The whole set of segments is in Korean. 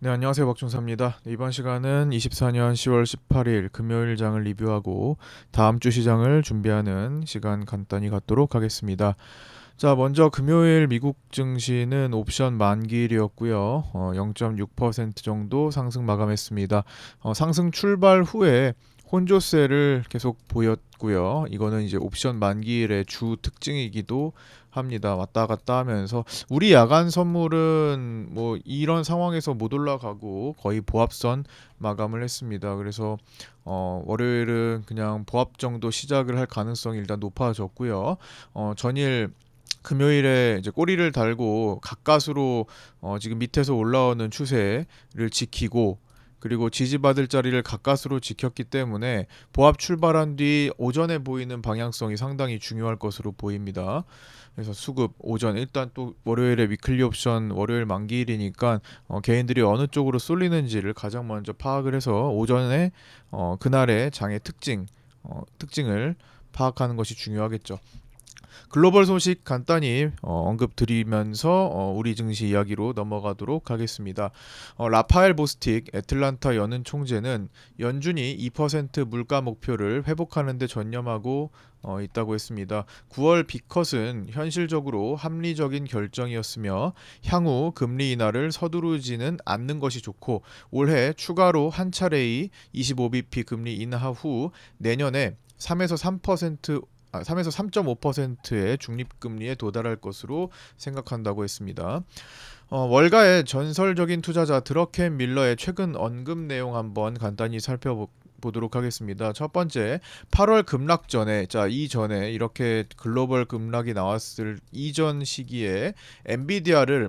네, 안녕하세요. 박준사입니다. 네, 이번 시간은 24년 10월 18일 금요일 장을 리뷰하고 다음 주 시장을 준비하는 시간 간단히 갖도록 하겠습니다. 자, 먼저 금요일 미국 증시는 옵션 만기일이었고요. 어, 0.6% 정도 상승 마감했습니다. 어, 상승 출발 후에 혼조세를 계속 보였고요. 이거는 이제 옵션 만기일의 주 특징이기도 합니다. 왔다 갔다 하면서 우리 야간 선물은 뭐 이런 상황에서 못 올라가고 거의 보합선 마감을 했습니다. 그래서 어 월요일은 그냥 보합 정도 시작을 할 가능성이 일단 높아졌고요. 어 전일 금요일에 이제 꼬리를 달고 가까스로 어 지금 밑에서 올라오는 추세를 지키고 그리고 지지받을 자리를 가까스로 지켰기 때문에 보합 출발한 뒤 오전에 보이는 방향성이 상당히 중요할 것으로 보입니다. 그래서 수급 오전 일단 또 월요일에 위클리 옵션 월요일 만기일이니까 어, 개인들이 어느 쪽으로 쏠리는지를 가장 먼저 파악을 해서 오전에 어, 그날의 장의 특징 어, 특징을 파악하는 것이 중요하겠죠. 글로벌 소식 간단히 어, 언급 드리면서 어, 우리 증시 이야기로 넘어가도록 하겠습니다. 어, 라파엘 보스틱 애틀란타 연은 총재는 연준이 2% 물가 목표를 회복하는 데 전념하고 어, 있다고 했습니다. 9월 비컷은 현실적으로 합리적인 결정이었으며 향후 금리 인하를 서두르지는 않는 것이 좋고 올해 추가로 한 차례의 25bp 금리 인하 후 내년에 3에서 3% 아, 3에서 3.5%의 중립금리에 도달할 것으로 생각한다고 했습니다. 어, 월가의 전설적인 투자자 드러켄 밀러의 최근 언급 내용 한번 간단히 살펴보도록 하겠습니다. 첫 번째, 8월 급락 전에, 자, 이전에 이렇게 글로벌 급락이 나왔을 이전 시기에 엔비디아를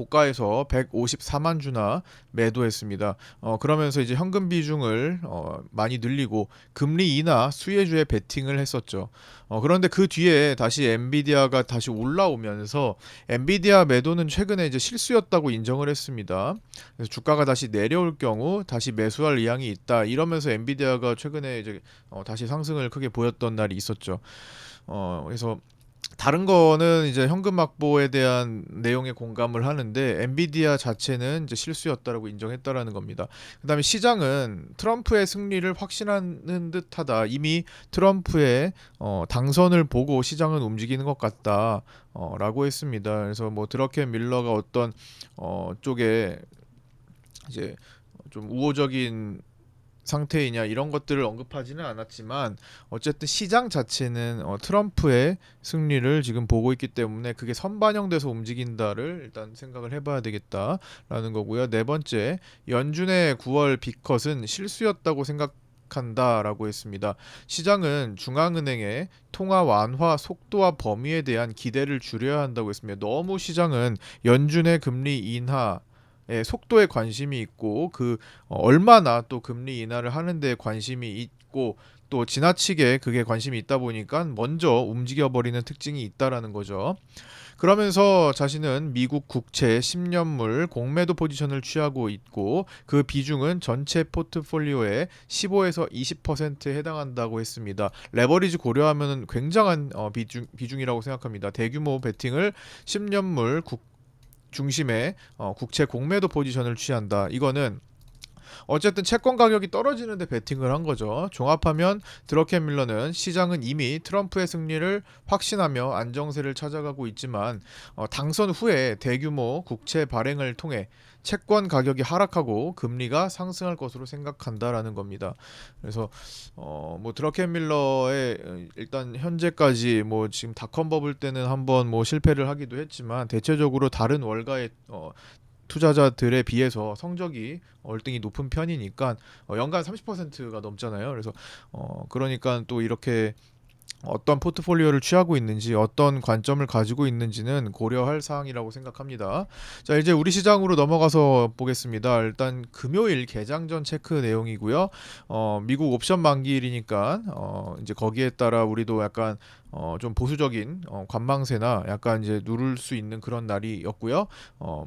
고가에서 154만 주나 매도했습니다. 어, 그러면서 이제 현금 비중을 어, 많이 늘리고 금리 인하 수혜주에 베팅을 했었죠. 어, 그런데 그 뒤에 다시 엔비디아가 다시 올라오면서 엔비디아 매도는 최근에 이제 실수였다고 인정을 했습니다. 그래서 주가가 다시 내려올 경우 다시 매수할 의향이 있다. 이러면서 엔비디아가 최근에 이제 어, 다시 상승을 크게 보였던 날이 있었죠. 어, 그래서 다른 거는 이제 현금 확보에 대한 내용에 공감을 하는데 엔비디아 자체는 이제 실수였다라고 인정했다라는 겁니다. 그다음에 시장은 트럼프의 승리를 확신하는 듯하다. 이미 트럼프의 어, 당선을 보고 시장은 움직이는 것 같다라고 어, 했습니다. 그래서 뭐 드러켄 밀러가 어떤 어, 쪽에 이제 좀 우호적인 상태이냐 이런 것들을 언급하지는 않았지만 어쨌든 시장 자체는 어, 트럼프의 승리를 지금 보고 있기 때문에 그게 선반영돼서 움직인다를 일단 생각을 해봐야 되겠다라는 거고요. 네 번째 연준의 9월 비컷은 실수였다고 생각. 한다라고 했습니다. 시장은 중앙은행의 통화 완화 속도와 범위에 대한 기대를 줄여야 한다고 했습니다. 너무 시장은 연준의 금리 인하 예, 속도에 관심이 있고 그 어, 얼마나 또 금리 인하를 하는데 관심이 있고 또 지나치게 그게 관심이 있다 보니까 먼저 움직여 버리는 특징이 있다라는 거죠. 그러면서 자신은 미국 국채 10년물 공매도 포지션을 취하고 있고 그 비중은 전체 포트폴리오의 15에서 20%에 해당한다고 했습니다. 레버리지 고려하면 굉장한 어, 비중, 비중이라고 생각합니다. 대규모 베팅을 10년물 국 중심의 어, 국채 공매도 포지션을 취한다. 이거는 어쨌든 채권 가격이 떨어지는데 베팅을 한 거죠. 종합하면 드러켄 밀러는 시장은 이미 트럼프의 승리를 확신하며 안정세를 찾아가고 있지만 어, 당선 후에 대규모 국채 발행을 통해 채권 가격이 하락하고 금리가 상승할 것으로 생각한다라는 겁니다. 그래서 어 뭐 드러켄 밀러의 일단 현재까지 뭐 지금 닷컴 버블 때는 한번 뭐 실패를 하기도 했지만 대체적으로 다른 월가의 어 투자자들에 비해서 성적이 월등히 높은 편이니까 어, 연간 30%가 넘잖아요. 그래서 어 그러니까 또 이렇게 어떤 포트폴리오를 취하고 있는지 어떤 관점을 가지고 있는지는 고려할 사항이라고 생각합니다. 자 이제 우리 시장으로 넘어가서 보겠습니다. 일단 금요일 개장 전 체크 내용이고요. 어, 미국 옵션 만기일이니까 어, 이제 거기에 따라 우리도 약간 어, 좀 보수적인 어, 관망세나 약간 이제 누를 수 있는 그런 날이었고요. 어,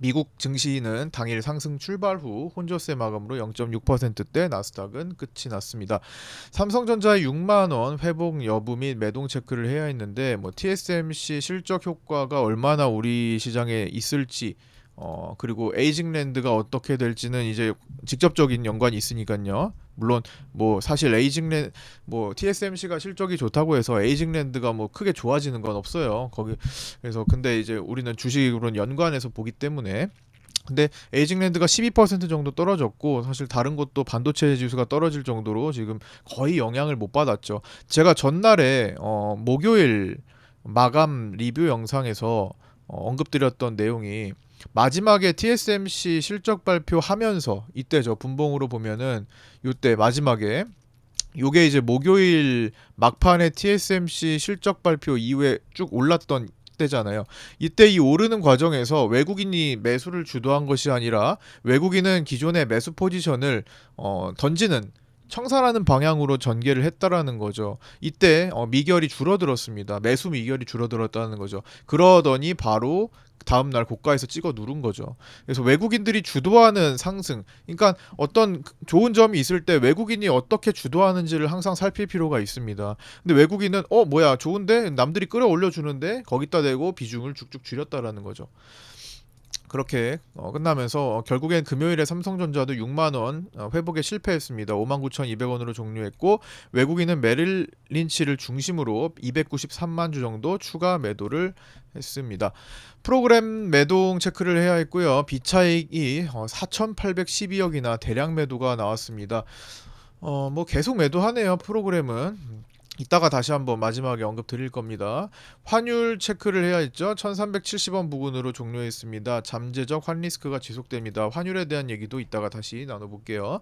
미국 증시는 당일 상승 출발 후 혼조세 마감으로 0.6%대 나스닥은 끝이 났습니다. 삼성전자의 6만 원 회복 여부 및 매동 체크를 해야 했는데 뭐 TSMC 실적 효과가 얼마나 우리 시장에 있을지 어 그리고 에이징랜드가 어떻게 될지는 이제 직접적인 연관이 있으니까요. 물론 뭐 사실 에이징랜 뭐 TSMC가 실적이 좋다고 해서 에이징랜드가 뭐 크게 좋아지는 건 없어요. 거기 그래서 근데 이제 우리는 주식으로는 연관해서 보기 때문에 근데 에이징랜드가 12% 정도 떨어졌고 사실 다른 곳도 반도체 지수가 떨어질 정도로 지금 거의 영향을 못 받았죠. 제가 전날에 어 목요일 마감 리뷰 영상에서 어, 언급드렸던 내용이 마지막에 TSMC 실적 발표하면서 이때죠 분봉으로 보면은 이때 마지막에 요게 이제 목요일 막판에 TSMC 실적 발표 이후에 쭉 올랐던 때잖아요. 이때 이 오르는 과정에서 외국인이 매수를 주도한 것이 아니라 외국인은 기존의 매수 포지션을 어, 던지는 청산하는 방향으로 전개를 했다라는 거죠. 이때 어, 미결이 줄어들었습니다. 매수 미결이 줄어들었다는 거죠. 그러더니 바로 다음 날 고가에서 찍어 누른 거죠. 그래서 외국인들이 주도하는 상승, 그러니까 어떤 좋은 점이 있을 때 외국인이 어떻게 주도하는지를 항상 살필 필요가 있습니다. 근데 외국인은 어 뭐야 좋은데 남들이 끌어올려 주는데 거기다 대고 비중을 쭉쭉 줄였다라는 거죠. 그렇게 어, 끝나면서 어, 결국엔 금요일에 삼성전자도 6만 원 어, 회복에 실패했습니다. 59,200원으로 종료했고 외국인은 메릴 린치를 중심으로 293만 주 정도 추가 매도를 했습니다. 프로그램 매동 체크를 해야 했고요. 비차익이 어, 4,812억이나 대량 매도가 나왔습니다. 어, 뭐 계속 매도하네요. 프로그램은 이따가 다시 한번 마지막에 언급 드릴 겁니다. 환율 체크를 해야 했죠. 1370원 부근으로 종료했습니다. 잠재적 환 리스크가 지속됩니다. 환율에 대한 얘기도 이따가 다시 나눠볼게요.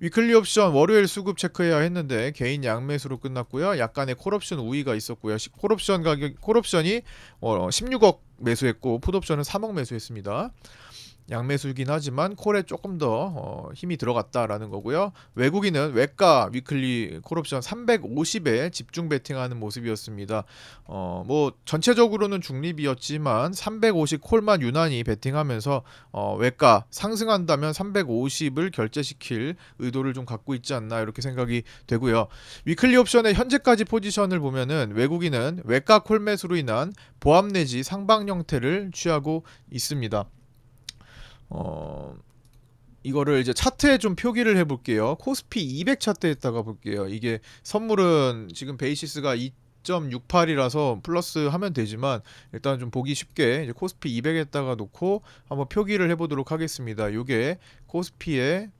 위클리 옵션 월요일 수급 체크해야 했는데 개인 양매수로 끝났고요. 약간의 콜옵션 우위가 있었고요. 시- 콜옵션 가격 콜옵션이 어, 16억 매수했고 풋옵션은 3억 매수했습니다. 양매수이긴 하지만 콜에 조금 더 어, 힘이 들어갔다라는 거고요. 외국인은 외가 위클리 콜옵션 350에 집중 베팅하는 모습이었습니다. 어, 뭐 전체적으로는 중립이었지만 350 콜만 유난히 베팅하면서 어, 외가 상승한다면 350을 결제시킬 의도를 좀 갖고 있지 않나 이렇게 생각이 되고요. 위클리 옵션의 현재까지 포지션을 보면은 외국인은 외가 콜 매수로 인한 보합 내지 상방 형태를 취하고 있습니다. 어 이거를 이제 차트에 좀 표기를 해볼게요. 코스피 200 차트에다가 볼게요. 이게 선물은 지금 베이시스가 2.68이라서 플러스 하면 되지만 일단 좀 보기 쉽게 이제 코스피 200에다가 놓고 한번 표기를 해보도록 하겠습니다. 요게 코스피의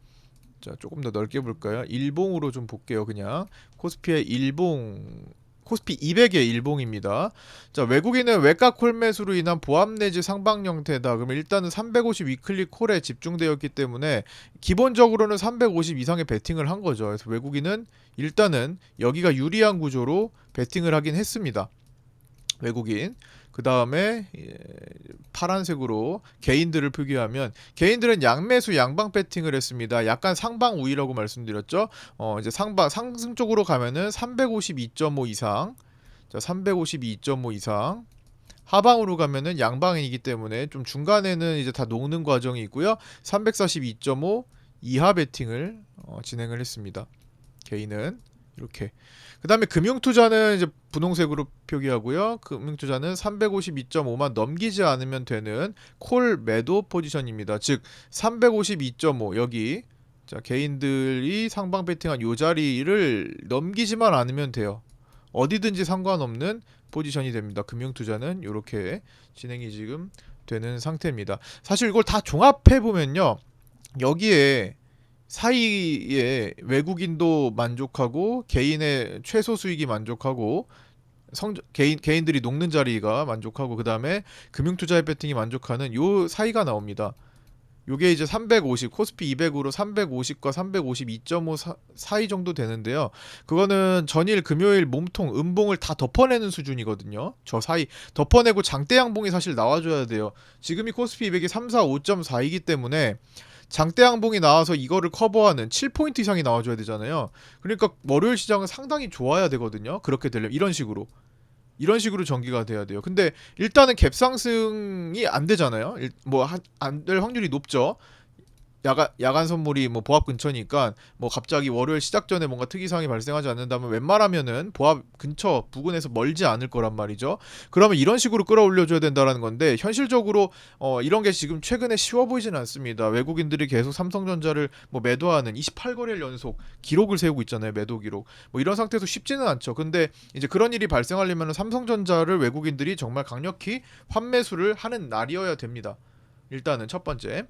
자 조금 더 넓게 볼까요? 일봉으로 좀 볼게요. 그냥 코스피의 일봉 코스피 200의 일봉입니다. 자 외국인은 외가 콜 매수로 인한 보합 내지 상방 형태다. 그러면 일단은 350 위클리 콜에 집중되었기 때문에 기본적으로는 350 이상의 베팅을 한 거죠. 그래서 외국인은 일단은 여기가 유리한 구조로 베팅을 하긴 했습니다. 외국인. 그 다음에 파란색으로 개인들을 표기하면 개인들은 양매수 양방 배팅을 했습니다. 약간 상방 우위라고 말씀드렸죠. 어 이제 상방 상승 쪽으로 가면은 352.5 이상, 자 352.5 이상. 하방으로 가면은 양방이기 때문에 좀 중간에는 이제 다 녹는 과정이 있고요. 342.5 이하 베팅을 어, 진행을 했습니다. 개인은 이렇게. 그 다음에 금융투자는 이제 분홍색으로 표기하고요. 금융투자는 352.5만 넘기지 않으면 되는 콜 매도 포지션입니다. 즉 352.5 여기 자 개인들이 상방 베팅한 요 자리를 넘기지만 않으면 돼요. 어디든지 상관없는 포지션이 됩니다. 금융투자는 이렇게 진행이 지금 되는 상태입니다. 사실 이걸 다 종합해 보면요. 여기에 사이에 외국인도 만족하고 개인의 최소 수익이 만족하고 성 개인 개인들이 녹는 자리가 만족하고 그 다음에 금융 투자의 배팅이 만족하는 요 사이가 나옵니다. 요게 이제 350 코스피 200으로 350과 352.5 사이 정도 되는데요. 그거는 전일 금요일 몸통 음봉을 다 덮어내는 수준이거든요. 저 사이 덮어내고 장대 양봉이 사실 나와줘야 돼요. 지금이 코스피 200이 34 5.4이기 때문에 장대 양봉이 나와서 이거를 커버하는 7포인트 이상이 나와줘야 되잖아요. 그러니까 월요일 시장은 상당히 좋아야 되거든요. 그렇게 되려면 이런 식으로 이런 식으로 전개가 돼야 돼요. 근데 일단은 갭 상승이 안 되잖아요. 뭐 안 될 확률이 높죠. 야간 야간 선물이 뭐 보합 근처니까 뭐 갑자기 월요일 시작 전에 뭔가 특이 사항이 발생하지 않는다면 웬만하면은 보합 근처 부근에서 멀지 않을 거란 말이죠. 그러면 이런 식으로 끌어올려 줘야 된다라는 건데 현실적으로 어 이런 게 지금 최근에 쉬워 보이지는 않습니다. 외국인들이 계속 삼성전자를 뭐 매도하는 28거래일 연속 기록을 세우고 있잖아요. 매도 기록. 뭐 이런 상태에서 쉽지는 않죠. 근데 이제 그런 일이 발생하려면 삼성전자를 외국인들이 정말 강력히 환매수를 하는 날이어야 됩니다. 일단은 첫 번째.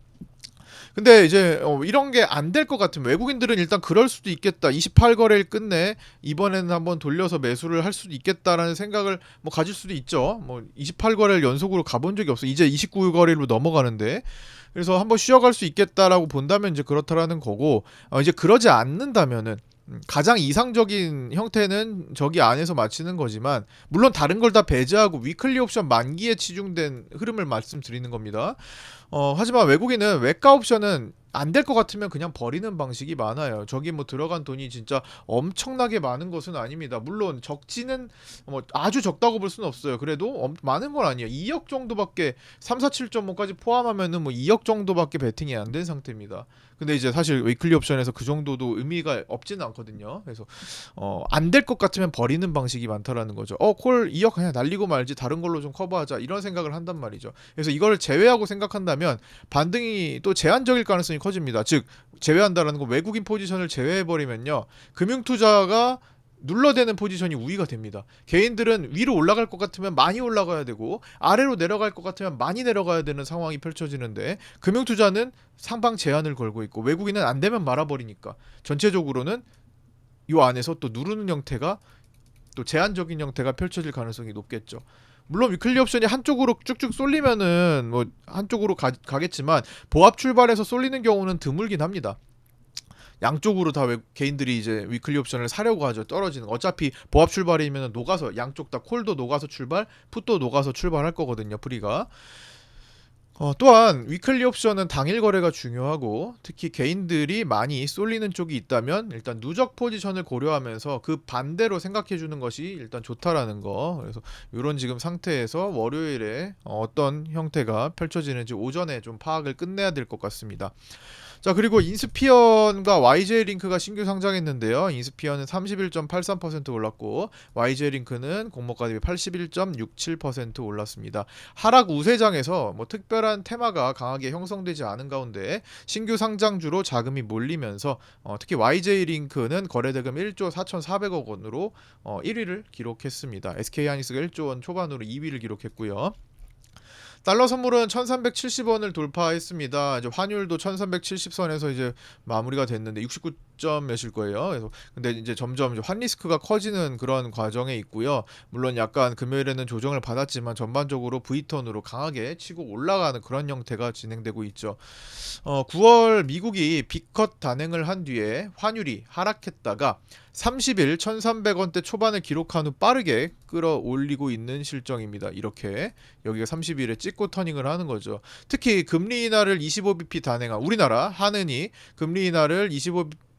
근데 이제 어, 이런 게 안 될 것 같으면 외국인들은 일단 그럴 수도 있겠다. 28거래일 끝내 이번에는 한번 돌려서 매수를 할 수도 있겠다라는 생각을 뭐 가질 수도 있죠. 뭐 28거래일 연속으로 가본 적이 없어. 이제 29거래일로 넘어가는데 그래서 한번 쉬어갈 수 있겠다라고 본다면 이제 그렇다라는 거고 어, 이제 그러지 않는다면은 음, 가장 이상적인 형태는 저기 안에서 맞추는 거지만 물론 다른 걸 다 배제하고 위클리 옵션 만기에 치중된 흐름을 말씀드리는 겁니다. 어, 하지만 외국인은 외가 옵션은 안 될 것 같으면 그냥 버리는 방식이 많아요. 저기 뭐 들어간 돈이 진짜 엄청나게 많은 것은 아닙니다. 물론 적지는 뭐 아주 적다고 볼 수는 없어요. 그래도 엄- 많은 건 아니에요. 2억 정도밖에 3, 4, 7.5까지 포함하면은 뭐 2억 정도밖에 베팅이 안 된 상태입니다. 근데 이제 사실 위클리 옵션에서 그 정도도 의미가 없지는 않거든요. 그래서 어, 안 될 것 같으면 버리는 방식이 많다라는 거죠. 어, 콜 2억 그냥 날리고 말지 다른 걸로 좀 커버하자 이런 생각을 한단 말이죠. 그래서 이걸 제외하고 생각한다면 반등이 또 제한적일 가능성이 커집니다. 즉 제외한다라는 건 외국인 포지션을 제외해 버리면요. 금융 투자가 눌러대는 포지션이 우위가 됩니다. 개인들은 위로 올라갈 것 같으면 많이 올라가야 되고 아래로 내려갈 것 같으면 많이 내려가야 되는 상황이 펼쳐지는데 금융 투자는 상방 제한을 걸고 있고 외국인은 안 되면 말아버리니까 전체적으로는 이 안에서 또 누르는 형태가 또 제한적인 형태가 펼쳐질 가능성이 높겠죠. 물론 위클리 옵션이 한쪽으로 쭉쭉 쏠리면은 뭐 한쪽으로 가, 가겠지만 보합 출발해서 쏠리는 경우는 드물긴 합니다. 양쪽으로 다 외, 개인들이 이제 위클리 옵션을 사려고 하죠. 떨어지는 거. 어차피 보합 출발이면 녹아서 양쪽 다 콜도 녹아서 출발, 풋도 녹아서 출발할 거거든요. 프리가. 어, 또한 위클리 옵션은 당일 거래가 중요하고 특히 개인들이 많이 쏠리는 쪽이 있다면 일단 누적 포지션을 고려하면서 그 반대로 생각해 주는 것이 일단 좋다라는 거. 그래서 이런 지금 상태에서 월요일에 어, 어떤 형태가 펼쳐지는지 오전에 좀 파악을 끝내야 될 것 같습니다. 자 그리고 인스피언과 YJ 링크가 신규 상장했는데요. 인스피언은 31.83% 올랐고 YJ 링크는 공모가 대비 81.67% 올랐습니다. 하락 우세장에서 뭐 특별한 테마가 강하게 형성되지 않은 가운데 신규 상장주로 자금이 몰리면서 어, 특히 YJ 링크는 거래대금 1조 4,400억 원으로 어, 1위를 기록했습니다. SK 하이닉스가 1조 원 초반으로 2위를 기록했고요. 달러 선물은 1370원을 돌파했습니다. 이제 환율도 1370선에서 이제 마무리가 됐는데 69점 몇일 거예요. 그래서 근데 이제 점점 환 리스크가 커지는 그런 과정에 있고요. 물론 약간 금요일에는 조정을 받았지만 전반적으로 V턴으로 강하게 치고 올라가는 그런 형태가 진행되고 있죠. 어, 9월 미국이 빅컷 단행을 한 뒤에 환율이 하락했다가 30일 1300원대 초반을 기록한 후 빠르게 끌어올리고 있는 실정입니다. 이렇게 여기가 30일에 찍고 터닝을 하는 거죠. 특히 금리 인하를 25bp 단행한 우리나라 한은이 금리 인하를 25bp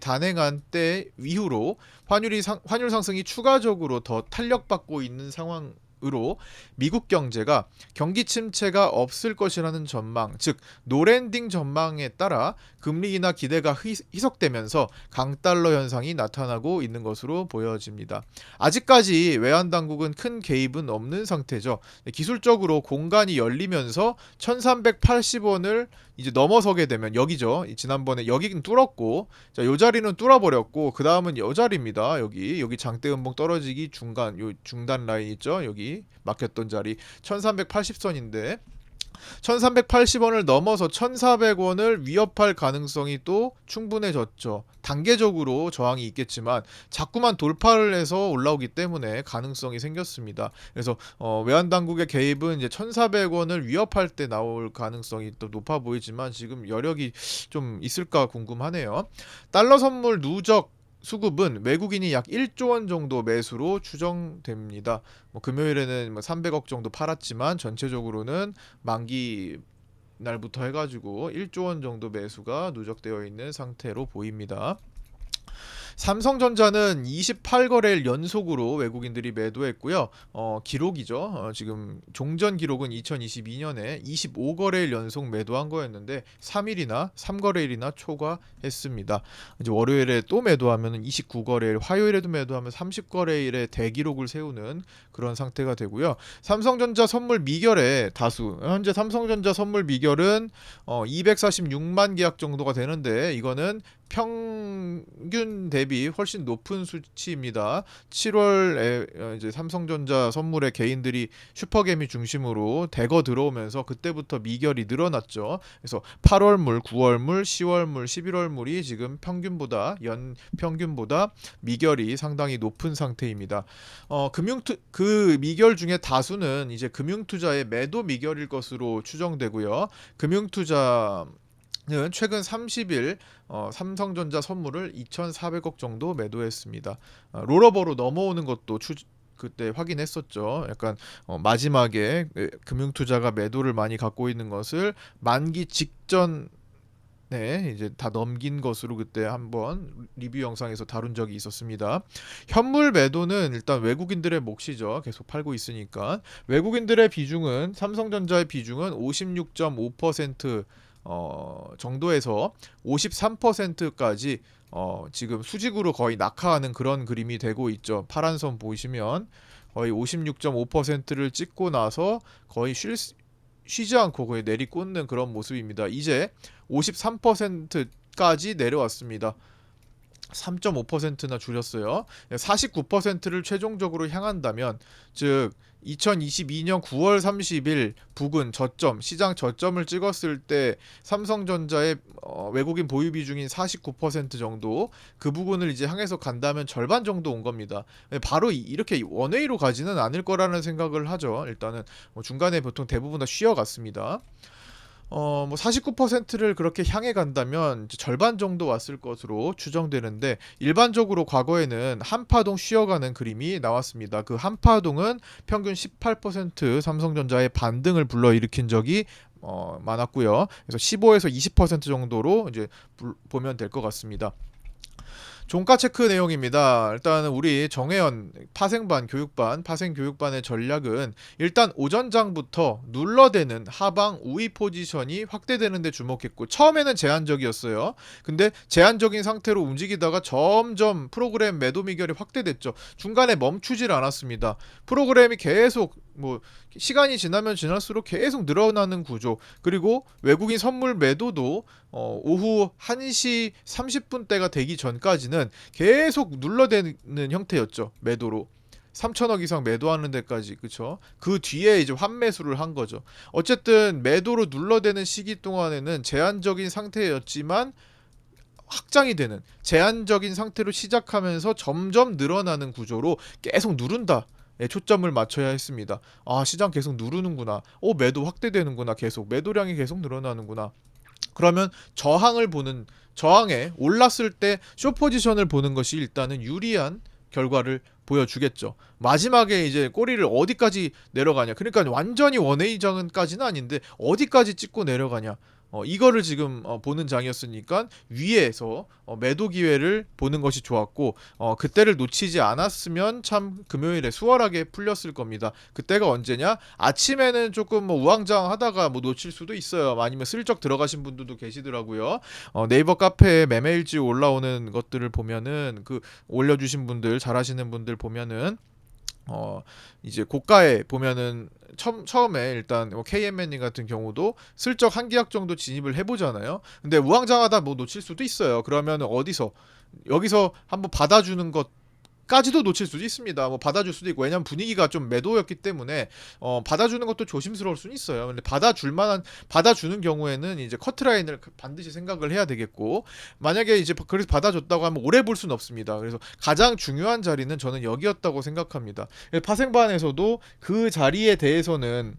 단행한 때 이후로 환율이 상, 환율 상승이 추가적으로 더 탄력받고 있는 상황 으로 미국 경제가 경기 침체가 없을 것이라는 전망, 즉 노랜딩 전망에 따라 금리 인하 기대가 희, 희석되면서 강달러 현상이 나타나고 있는 것으로 보여집니다. 아직까지 외환 당국은 큰 개입은 없는 상태죠. 기술적으로 공간이 열리면서 1380원을 이제 넘어서게 되면 여기죠. 지난번에 여기는 뚫었고 자, 요 자리는 뚫어버렸고 그 다음은 요 자리입니다. 여기 여기 장대 음봉 떨어지기 중간 요 중단 라인 있죠. 여기 막혔던 자리 1380선인데 1380원을 넘어서 1400원을 위협할 가능성이 또 충분해졌죠. 단계적으로 저항이 있겠지만 자꾸만 돌파를 해서 올라오기 때문에 가능성이 생겼습니다. 그래서 어, 외환 당국의 개입은 이제 1,400원을 위협할 때 나올 가능성이 또 높아 보이지만 지금 여력이 좀 있을까 궁금하네요. 달러 선물 누적 수급은 외국인이 약 1조 원 정도 매수로 추정됩니다. 뭐 금요일에는 뭐 300억 정도 팔았지만 전체적으로는 만기 날부터 해가지고 1조 원 정도 매수가 누적되어 있는 상태로 보입니다. 삼성전자는 28거래일 연속으로 외국인들이 매도했고요. 어, 기록이죠. 어, 지금 종전 기록은 2022년에 25거래일 연속 매도한 거였는데 3일이나 3거래일이나 초과했습니다. 이제 월요일에 또 매도하면 29거래일, 화요일에도 매도하면 30거래일에 대기록을 세우는 그런 상태가 되고요. 삼성전자 선물 미결의 다수 현재 삼성전자 선물 미결은 어, 246만 계약 정도가 되는데 이거는 평균 대비 훨씬 높은 수치입니다. 7월에 이제 삼성전자 선물에 개인들이 슈퍼개미 중심으로 대거 들어오면서 그때부터 미결이 늘어났죠. 그래서 8월물, 9월물, 10월물, 11월물이 지금 평균보다 연 평균보다 미결이 상당히 높은 상태입니다. 어, 금융 투 그 미결 중에 다수는 이제 금융 투자의 매도 미결일 것으로 추정되고요. 금융 투자 는 최근 30일 어, 삼성전자 선물을 2,400억 정도 매도했습니다. 어, 롤오버로 넘어오는 것도 추, 그때 확인했었죠. 약간 어, 마지막에 에, 금융투자가 매도를 많이 갖고 있는 것을 만기 직전 네, 이제 다 넘긴 것으로 그때 한번 리뷰 영상에서 다룬 적이 있었습니다. 현물 매도는 일단 외국인들의 몫이죠. 계속 팔고 있으니까. 외국인들의 비중은 삼성전자의 비중은 56.5% 어, 정도에서 53%까지 어, 지금 수직으로 거의 낙하하는 그런 그림이 되고 있죠. 파란 선 보시면 거의 56.5%를 찍고 나서 거의 쉴, 수- 쉬지 않고 거의 내리꽂는 그런 모습입니다. 이제 53%까지 내려왔습니다. 3.5%나 줄였어요. 49%를 최종적으로 향한다면 즉 2022년 9월 30일 부근 저점 시장 저점을 찍었을 때 삼성전자의 어, 외국인 보유 비중인 49% 정도 그 부분을 이제 향해서 간다면 절반 정도 온 겁니다. 바로 이- 이렇게 원웨이로 가지는 않을 거라는 생각을 하죠. 일단은 뭐 중간에 보통 대부분 다 쉬어갔습니다. 어, 뭐 49%를 그렇게 향해 간다면 절반 정도 왔을 것으로 추정되는데 일반적으로 과거에는 한파동 쉬어가는 그림이 나왔습니다. 그 한파동은 평균 18% 삼성전자의 반등을 불러일으킨 적이 어, 많았고요. 그래서 15에서 20% 정도로 이제 불- 보면 될 것 같습니다. 종가 체크 내용입니다. 일단 우리 정혜연 파생반 교육반 파생 교육반의 전략은 일단 오전장부터 눌러대는 하방 우위 포지션이 확대되는 데 주목했고 처음에는 제한적이었어요. 근데 제한적인 상태로 움직이다가 점점 프로그램 매도 미결이 확대됐죠. 중간에 멈추질 않았습니다. 프로그램이 계속 뭐 시간이 지나면 지날수록 계속 늘어나는 구조. 그리고 외국인 선물 매도도 어, 오후 1시 30분 대가 되기 전까지는 계속 눌러대는 형태였죠 매도로. 3천억 이상 매도하는 데까지 그쵸? 그 뒤에 이제 환매수를 한 거죠. 어쨌든 매도로 눌러대는 시기 동안에는 제한적인 상태였지만 확장이 되는 제한적인 상태로 시작하면서 점점 늘어나는 구조로 계속 누른다. 에 초점을 맞춰야 했습니다. 아 시장 계속 누르는구나. 오 매도 확대되는구나. 계속 매도량이 계속 늘어나는구나. 그러면 저항을 보는 저항에 올랐을 때 쇼포지션을 보는 것이 일단은 유리한 결과를 보여주겠죠. 마지막에 이제 꼬리를 어디까지 내려가냐. 그러니까 완전히 원웨이 장은까지는 아닌데 어디까지 찍고 내려가냐. 어, 이거를 지금 어, 보는 장이었으니까 위에서 어, 매도 기회를 보는 것이 좋았고 어, 그때를 놓치지 않았으면 참 금요일에 수월하게 풀렸을 겁니다. 그때가 언제냐? 아침에는 조금 뭐 우왕좌왕하다가 뭐 놓칠 수도 있어요. 아니면 슬쩍 들어가신 분들도 계시더라고요. 어, 네이버 카페에 매매일지 올라오는 것들을 보면은 그 올려주신 분들 잘하시는 분들 보면은 어 이제 고가에 보면은 처음 처음에 일단 뭐 KMN님 같은 경우도 슬쩍 한 계약 정도 진입을 해보잖아요. 근데 우왕좌왕하다 뭐 놓칠 수도 있어요. 그러면 어디서 여기서 한번 받아주는 것 까지도 놓칠 수도 있습니다. 뭐 받아줄 수도 있고 왜냐면 분위기가 좀 매도였기 때문에 어 받아주는 것도 조심스러울 수는 있어요. 근데 받아줄 만한 받아주는 경우에는 이제 커트라인을 반드시 생각을 해야 되겠고 만약에 이제 그래서 받아줬다고 하면 오래 볼 수는 없습니다. 그래서 가장 중요한 자리는 저는 여기였다고 생각합니다. 파생반에서도 그 자리에 대해서는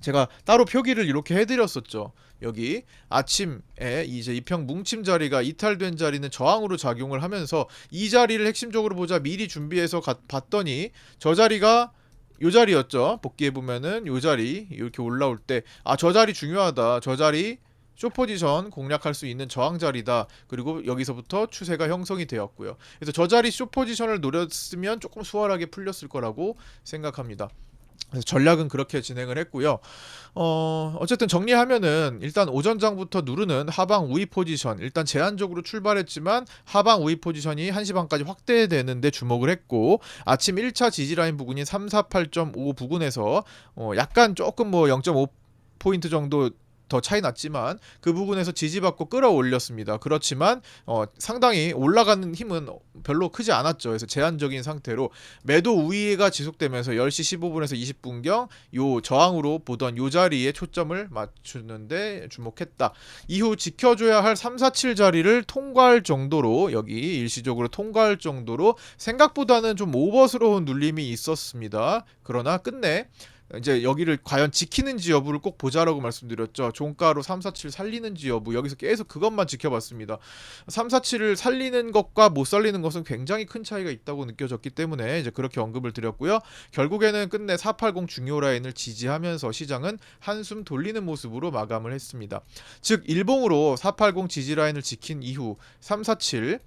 제가 따로 표기를 이렇게 해드렸었죠. 여기 아침에 이제 이평 뭉침 자리가 이탈된 자리는 저항으로 작용을 하면서 이 자리를 핵심적으로 보자 미리 준비해서 가, 봤더니 저 자리가 요 자리였죠. 복귀해 보면은 요 자리 이렇게 올라올 때 아 저 자리 중요하다. 저 자리 쇼 포지션 공략할 수 있는 저항 자리다. 그리고 여기서부터 추세가 형성이 되었고요. 그래서 저 자리 쇼 포지션을 노렸으면 조금 수월하게 풀렸을 거라고 생각합니다. 그래서 전략은 그렇게 진행을 했고요. 어, 어쨌든 정리하면은 일단 오전장부터 누르는 하방 우위 포지션 일단 제한적으로 출발했지만 하방 우위 포지션이 1시 반까지 확대되는데 주목을 했고 아침 1차 지지라인 부근인 348.5 부근에서 어, 약간 조금 뭐 0.5 포인트 정도 더 차이 났지만 그 부분에서 지지받고 끌어올렸습니다. 그렇지만 어, 상당히 올라가는 힘은 별로 크지 않았죠. 그래서 제한적인 상태로 매도 우위가 지속되면서 10시 15분에서 20분경 요 저항으로 보던 요 자리에 초점을 맞추는데 주목했다. 이후 지켜줘야 할 3, 4, 7 자리를 통과할 정도로 여기 일시적으로 통과할 정도로 생각보다는 좀 오버스러운 눌림이 있었습니다. 그러나 끝내 이제 여기를 과연 지키는지 여부를 꼭 보자라고 말씀드렸죠. 종가로 347 살리는지 여부 여기서 계속 그것만 지켜봤습니다. 347을 살리는 것과 못 살리는 것은 굉장히 큰 차이가 있다고 느껴졌기 때문에 이제 그렇게 언급을 드렸고요. 결국에는 끝내 480 중요 라인을 지지하면서 시장은 한숨 돌리는 모습으로 마감을 했습니다. 즉 일봉으로 480 지지 라인을 지킨 이후 347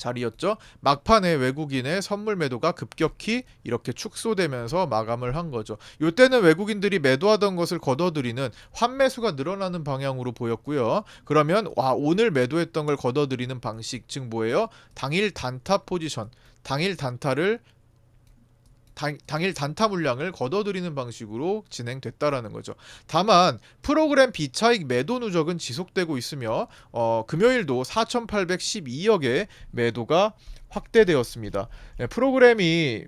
자리였죠. 막판에 외국인의 선물 매도가 급격히 이렇게 축소되면서 마감을 한 거죠. 이때는 외국인들이 매도하던 것을 걷어들이는 환매수가 늘어나는 방향으로 보였고요. 그러면 와 오늘 매도했던 걸 걷어들이는 방식 즉 뭐예요? 당일 단타 포지션, 당일 단타를 당, 당일 단타 물량을 걷어들이는 방식으로 진행됐다라는 거죠. 다만 프로그램 비차익 매도 누적은 지속되고 있으며 어, 금요일도 4,812억의 매도가 확대되었습니다. 네, 프로그램이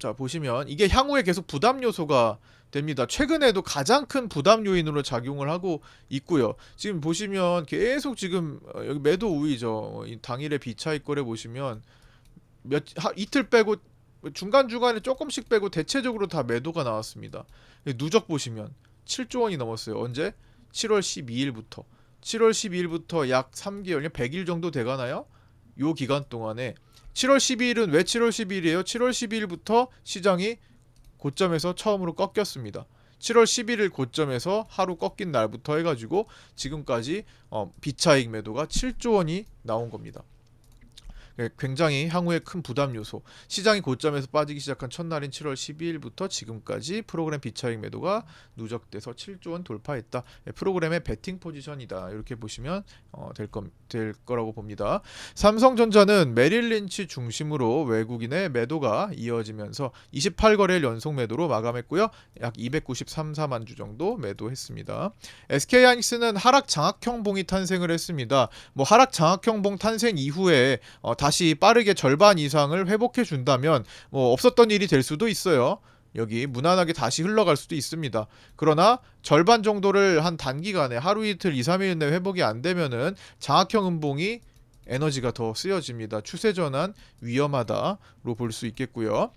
자 보시면 이게 향후에 계속 부담 요소가 됩니다. 최근에도 가장 큰 부담 요인으로 작용을 하고 있고요. 지금 보시면 계속 지금 어, 여기 매도 우위죠. 이 당일의 비차익 거래 보시면 몇 하, 이틀 빼고 중간 중간에 조금씩 빼고 대체적으로 다 매도가 나왔습니다. 누적 보시면 7조 원이 넘었어요. 언제? 7월 12일부터 7월 12일부터 약 3개월, 100일 정도 돼가나요? 요 기간 동안에 7월 12일은 왜 7월 12일이에요? 7월 12일부터 시장이 고점에서 처음으로 꺾였습니다. 7월 11일 고점에서 하루 꺾인 날부터 해가지고 지금까지 어, 비차익 매도가 7조 원이 나온 겁니다. 예, 굉장히 향후에 큰 부담 요소. 시장이 고점에서 빠지기 시작한 첫날인 7월 12일부터 지금까지 프로그램 비차익 매도가 누적돼서 7조 원 돌파했다. 예, 프로그램의 베팅 포지션이다. 이렇게 보시면 어, 될, 거, 될 거라고 봅니다. 삼성전자는 메릴 린치 중심으로 외국인의 매도가 이어지면서 28거래일 연속 매도로 마감했고요. 약 293, 4만 주 정도 매도했습니다. SK 하이닉스는 하락 장악형 봉이 탄생을 했습니다. 뭐 하락 장악형 봉 탄생 이후에 어, 다시 빠르게 절반 이상을 회복해 준다면 뭐 없었던 일이 될 수도 있어요. 여기 무난하게 다시 흘러갈 수도 있습니다. 그러나 절반 정도를 한 단기간에 하루 이틀 2, 3일 내 회복이 안 되면은 장악형 음봉이 에너지가 더 쓰여집니다. 추세 전환 위험하다로 볼 수 있겠고요.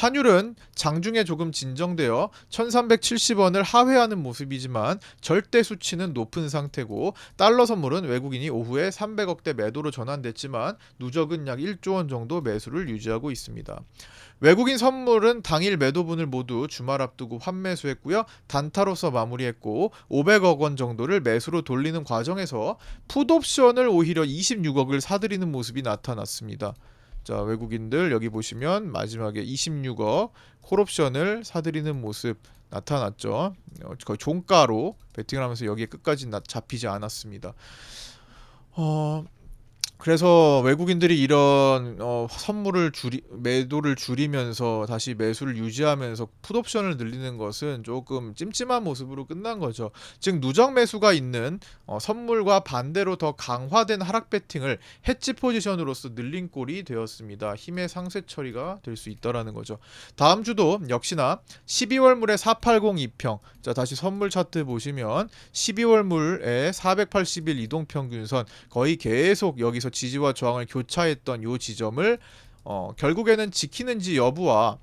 환율은 장중에 조금 진정되어 1370원을 하회하는 모습이지만 절대 수치는 높은 상태고 달러 선물은 외국인이 오후에 300억대 매도로 전환됐지만 누적은 약 1조 원 정도 매수를 유지하고 있습니다. 외국인 선물은 당일 매도분을 모두 주말 앞두고 환매수했고요. 단타로서 마무리했고 500억 원 정도를 매수로 돌리는 과정에서 풋옵션을 오히려 26억을 사들이는 모습이 나타났습니다. 자 외국인들 여기 보시면 마지막에 26억 콜옵션을 사들이는 모습 나타났죠. 어, 거의 종가로 베팅을 하면서 여기에 끝까지 나, 잡히지 않았습니다. 어, 그래서 외국인들이 이런 어, 선물을 줄이 매도를 줄이면서 다시 매수를 유지하면서 풋옵션을 늘리는 것은 조금 찜찜한 모습으로 끝난 거죠. 즉 누적 매수가 있는 어, 선물과 반대로 더 강화된 하락 배팅을 해치 포지션으로서 늘린 꼴이 되었습니다. 힘의 상쇄 처리가 될 수 있다라는 거죠. 다음 주도 역시나 12월물의 480 2평 자 다시 선물 차트 보시면 12월물의 480일 이동 평균선 거의 계속 여기서 지지와 저항을 교차했던 요 지점을 어, 결국에는 지키는지 여부와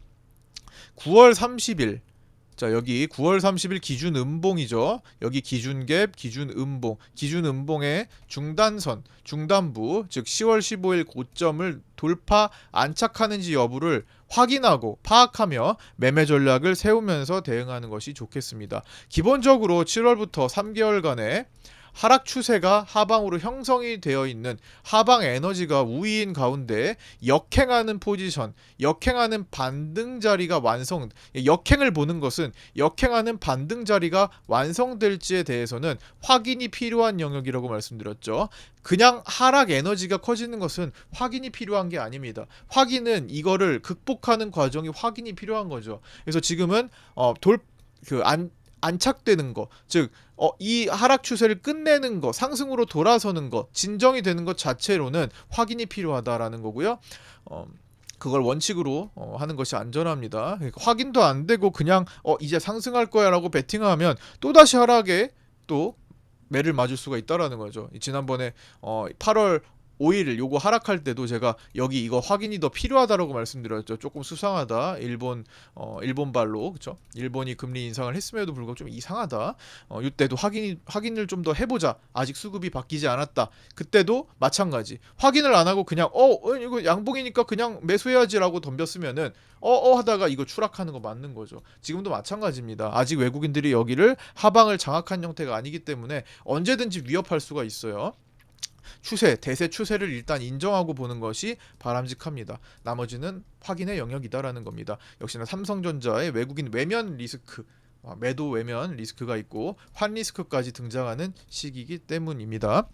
9월 30일 자 여기 9월 30일 기준 음봉이죠. 여기 기준갭, 기준 음봉, 기준 음봉의 중단선, 중단부 즉 10월 15일 고점을 돌파 안착하는지 여부를 확인하고 파악하며 매매 전략을 세우면서 대응하는 것이 좋겠습니다. 기본적으로 7월부터 3개월간의 하락 추세가 하방으로 형성이 되어 있는 하방 에너지가 우위인 가운데 역행하는 포지션, 역행하는 반등 자리가 완성, 역행을 보는 것은 역행하는 반등 자리가 완성될지에 대해서는 확인이 필요한 영역이라고 말씀드렸죠. 그냥 하락 에너지가 커지는 것은 확인이 필요한 게 아닙니다. 확인은 이거를 극복하는 과정이 확인이 필요한 거죠. 그래서 지금은 어, 돌 그 안 안착되는 거, 즉, 어, 이 하락 추세를 끝내는 거, 상승으로 돌아서는 거, 진정이 되는 것 자체로는 확인이 필요하다라는 거고요. 어, 그걸 원칙으로 어, 하는 것이 안전합니다. 그러니까 확인도 안 되고 그냥 어, 이제 상승할 거야라고 베팅하면 또 다시 하락에 또 매를 맞을 수가 있다라는 거죠. 지난번에 어, 8월 5일 요거 하락할 때도 제가 여기 이거 확인이 더 필요하다라고 말씀드렸죠. 조금 수상하다. 일본 어 일본 발로 그렇죠. 일본이 금리 인상을 했음에도 불구하고 좀 이상하다. 어 이때도 확인이 확인을 좀 더 해보자. 아직 수급이 바뀌지 않았다. 그때도 마찬가지. 확인을 안 하고 그냥 어, 어 이거 양봉이니까 그냥 매수해야지라고 덤볐으면은 어어 하다가 이거 추락하는 거 맞는 거죠. 지금도 마찬가지입니다. 아직 외국인들이 여기를 하방을 장악한 형태가 아니기 때문에 언제든지 위협할 수가 있어요. 추세, 대세 추세를 일단 인정하고 보는 것이 바람직합니다. 나머지는 확인의 영역이다라는 겁니다. 역시나 삼성전자의 외국인 외면 리스크 아, 매도 외면 리스크가 있고 환 리스크까지 등장하는 시기이기 때문입니다.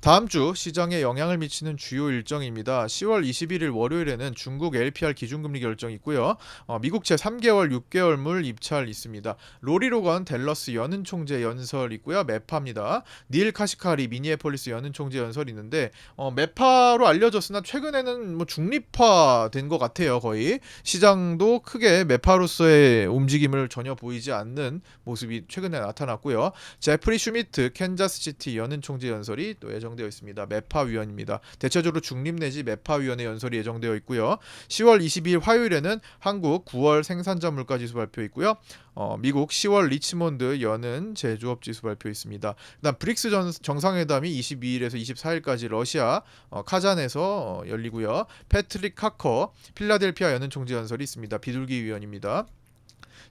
다음 주 시장에 영향을 미치는 주요 일정입니다. 10월 21일 월요일에는 중국 LPR 기준금리 결정이 있고요. 어, 미국채 3개월, 6개월물 입찰 있습니다. 로리로건 델러스 연은 총재 연설 있고요. 메파입니다. 닐 카시카리 미니애폴리스 연은 총재 연설 있는데 어, 메파로 알려졌으나 최근에는 뭐 중립화된 것 같아요. 거의 시장도 크게 메파로서의 움직임을 전혀 보이지 않는 않는 모습이 최근에 나타났고요. 제프리 슈미트 캔자스시티 연은 총재 연설이 또 예정되어 있습니다. 메파 위원입니다. 대체적으로 중립 내지 메파 위원회 연설이 예정되어 있고요. 10월 22일 화요일에는 한국 9월 생산자 물가 지수 발표 있고요. 어, 미국 10월 리치몬드 연은 제조업 지수 발표 있습니다. 그다음 브릭스 전, 정상회담이 22일에서 24일까지 러시아 어, 카잔에서 어, 열리고요. 패트릭 카커 필라델피아 연은 총재 연설이 있습니다. 비둘기 위원입니다.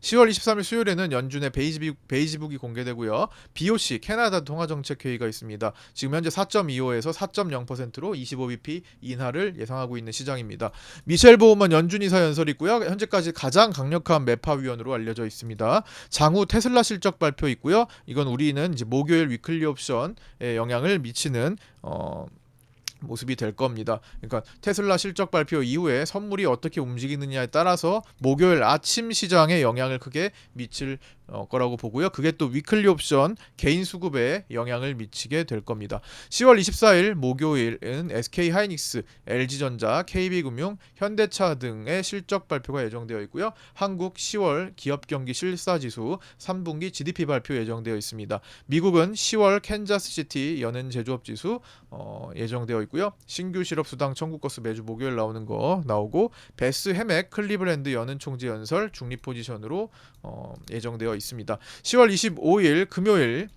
10월 23일 수요일에는 연준의 베이지북, 베이지북이 공개되고요. BOC 캐나다 통화정책회의가 있습니다. 지금 현재 4.25에서 4.0%로 25bp 인하를 예상하고 있는 시장입니다. 미셸 보우먼 연준 이사 연설 있고요. 현재까지 가장 강력한 매파 위원으로 알려져 있습니다. 장후 테슬라 실적 발표 있고요. 이건 우리는 이제 목요일 위클리 옵션에 영향을 미치는 어 모습이 될 겁니다. 그러니까 테슬라 실적 발표 이후에 선물이 어떻게 움직이느냐에 따라서 목요일 아침 시장에 영향을 크게 미칠 어, 거라고 보고요. 그게 또 위클리 옵션 개인 수급에 영향을 미치게 될 겁니다. 10월 24일 목요일은 SK 하이닉스, LG전자, KB금융, 현대차 등의 실적 발표가 예정되어 있고요. 한국 10월 기업 경기 실사 지수 3분기 GDP 발표 예정되어 있습니다. 미국은 10월 캔자스시티 연은 제조업 지수 어, 예정되어 있고요. 신규 실업 수당 청구 건수 매주 목요일 나오는 거 나오고 베스 해맥 클리브랜드 연은 총재 연설 중립 포지션으로 어, 예정되어 있습니다. 10월 25일 금요일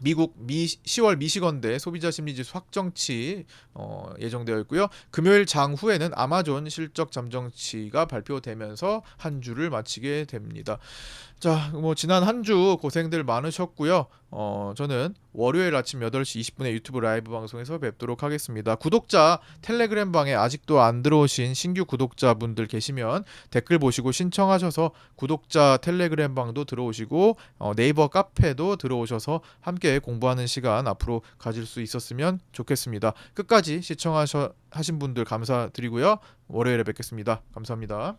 미국 미 10월 미시건대 소비자 심리지수 확정치 어, 예정되어 있고요. 금요일 장후에는 아마존 실적 잠정치가 발표되면서 한 주를 마치게 됩니다. 자, 뭐 지난 한 주 고생들 많으셨고요. 어, 저는 월요일 아침 8시 20분에 유튜브 라이브 방송에서 뵙도록 하겠습니다. 구독자 텔레그램 방에 아직도 안 들어오신 신규 구독자분들 계시면 댓글 보시고 신청하셔서 구독자 텔레그램 방도 들어오시고 어, 네이버 카페도 들어오셔서 함께 공부하는 시간 앞으로 가질 수 있었으면 좋겠습니다. 끝까지 시청하신 분들 감사드리고요. 월요일에 뵙겠습니다. 감사합니다.